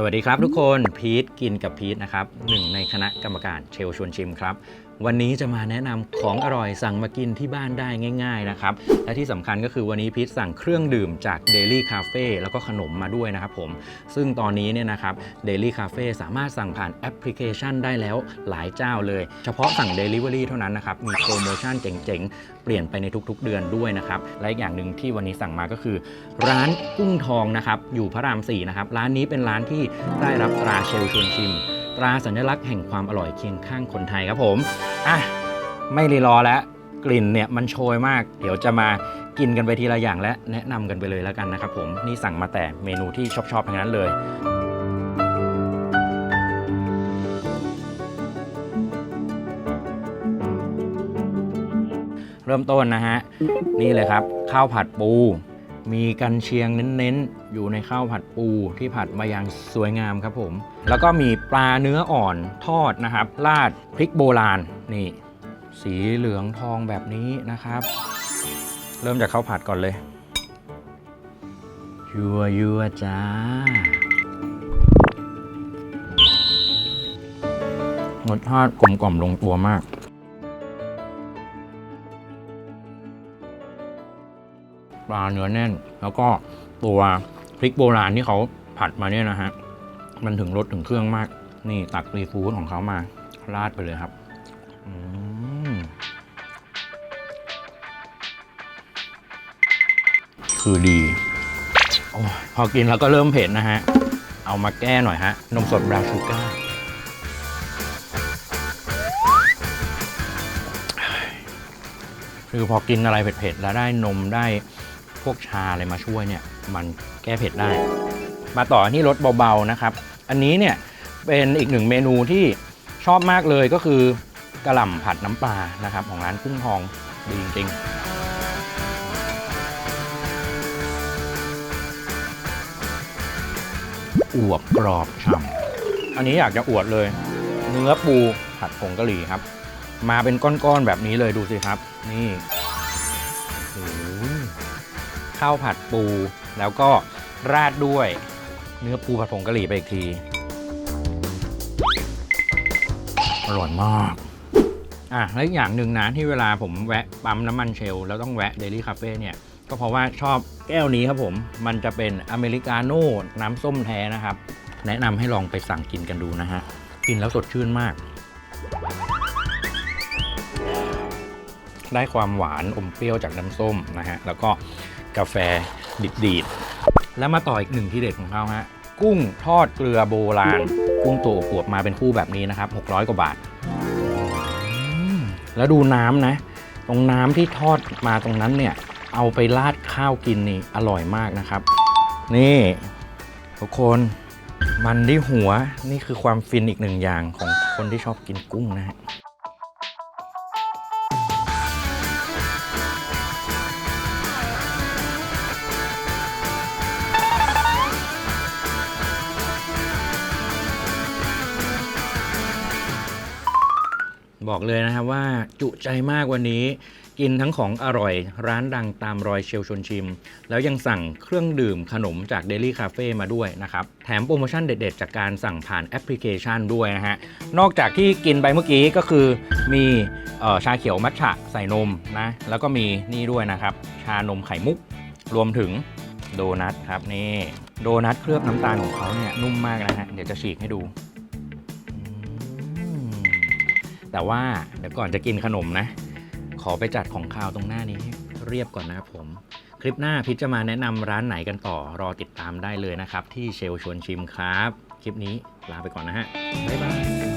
สวัสดีครับทุกคนพีทกินกับพีทนะครับหนึ่งในคณะกรรมการเชลชวนชิมครับ วันนี้จะมาแนะนำของอร่อยสั่งมากินที่บ้านได้ง่าย ๆนะครับ และที่สำคัญก็คือวันนี้พีทสั่งเครื่องดื่มจาก Daily Cafe แล้วก็ขนมมาด้วยนะครับผม ซึ่งตอนนี้เนี่ยนะครับ Daily Cafe สามารถสั่งผ่านแอปพลิเคชันได้แล้วหลายเจ้าเลย เฉพาะสั่ง Delivery เท่านั้นนะครับ มีโปรโมชั่นเจ๋งๆ เปลี่ยนไปในทุกๆ เดือนด้วยนะครับ และอีกอย่างหนึ่งที่วันนี้สั่งมาก็คือ ร้านกุ้งทองนะครับอยู่พระราม4นะครับร้านนี้เป็นร้านที่ได้รับตราเชลชวนชิม ตราสัญลักษณ์แห่งความอร่อยเคียงข้างคนไทยครับผมอะไม่รีรอแล้วกลิ่นเนี่ยมันโชยมาก เดี๋ยวจะมากินกันไปทีละอย่างและแนะนำกันไปเลยแล้วกันนะครับผมนี่สั่งมาแต่เมนูที่ชอบๆทั้งนั้นเลย เริ่มต้นนะฮะ นี่เลยครับ ข้าวผัดปู มีกันเชียงเน้นๆ อยู่ในข้าวผัดปูที่ผัดมาอย่างสวยงามครับผม แล้วก็มีปลาเนื้ออ่อนทอดนะครับ ราดพริกโบราณนี่ สีเหลืองทองแบบนี้นะครับ เริ่มจากข้าวผัดก่อนเลย ยัวยัวจ้ารสชาติกลมกล่อมลงตัวมาก ปลาเนื้อแน่น แล้วก็ตัวพริกโบราณที่เขาผัดมาเนี่ยนะฮะ มันถึงรสถึงเครื่องมาก นี่ตักซีฟู้ดของเขามาราดไปเลยครับคือดีอพอกินแล้วก็เริ่มเผ็ดนะฮะ เอามาแก้หน่อยฮะ นมสดบราชูกาคือพอกินอะไรเผ็ดๆแล้วได้นมได้ วกชาอะไรมาช่วยเนี่ยมันแก้เผ็ดได้ มาต่อที่รสเบาๆนะครับ อันนี้เนี่ยเป็นอีกหนึ่งเมนูที่ชอบมากเลยก็คือกระหล่ำผัดน้ำปลานะครับ ของร้านกุ้งทองดีจริงอวบกรอบฉ่ำอันนี้อยากจะอวดเลย เนื้อปูผัดผงกะหรี่ครับ มาเป็นก้อนๆแบบนี้เลยดูสิครับ นี่ ข้าวผัดปู แล้วก็ราดด้วยเนื้อปูผัดผงกะหรี่ไปอีกที อร่อยมาก อะแล้วอีกอย่างหนึ่งนะที่เวลาผมแวะปั๊มน้ำมันเชลล์แล้วต้องแวะเดลี่คาเฟ่เนี่ย ก็เพราะว่าชอบแก้วนี้ครับผม มันจะเป็นอเมริกาโน่น้ำส้มแท้นะครับ แนะนำให้ลองไปสั่งกินกันดูนะฮะ กินแล้วสดชื่นมาก ได้ความหวานอมเปรี้ยวจากน้ำส้มนะฮะ แล้วก็ กาแฟดีดๆ แล้วมาต่ออีกหนึ่งที่เด็ดของเขาฮะ กุ้งทอดเกลือโบราณ กุ้งตัวอวบมาเป็นคู่แบบนี้นะครับ 600 กว่าบาท แล้วดูน้ำนะ ตรงน้ำที่ทอดมาตรงนั้นเนี่ย เอาไปราดข้าวกินนี่อร่อยมากนะครับ นี่ ทุกคนมันที่หัวนี่คือความฟินอีกหนึ่งอย่างของคนที่ชอบกินกุ้งนะฮะ บอกเลยนะครับว่าจุใจมากวันนี้ กินทั้งของอร่อย ร้านดังตามรอยเชลชวนชิม แล้วยังสั่งเครื่องดื่มขนมจาก Daily Cafe มาด้วยนะครับ แถมโปรโมชั่นเด็ดๆ จากการสั่งผ่านแอปพลิเคชันด้วยนะฮะ นอกจากที่กินไปเมื่อกี้ก็คือมีออชาเขียวมัทฉะใส่นมนะ แล้วก็มีนี่ด้วยนะครับ ชานมไข่มุก รวมถึงโดนัทครับนี่โดนัทเคลือบน้ำตาลของเขาเนี่ยนุ่มมากนะฮะเดี๋ยวจะฉีกให้ดู แต่ว่าเดี๋ยวก่อนจะกินขนมนะ ขอไปจัดของคาวตรงหน้านี้ให้เรียบก่อนนะครับผม คลิปหน้าพิชจะมาแนะนำร้านไหนกันต่อรอติดตามได้เลยนะครับ ที่เชลชวนชิมครับ คลิปนี้ลาไปก่อนนะฮะบ๊ายบาย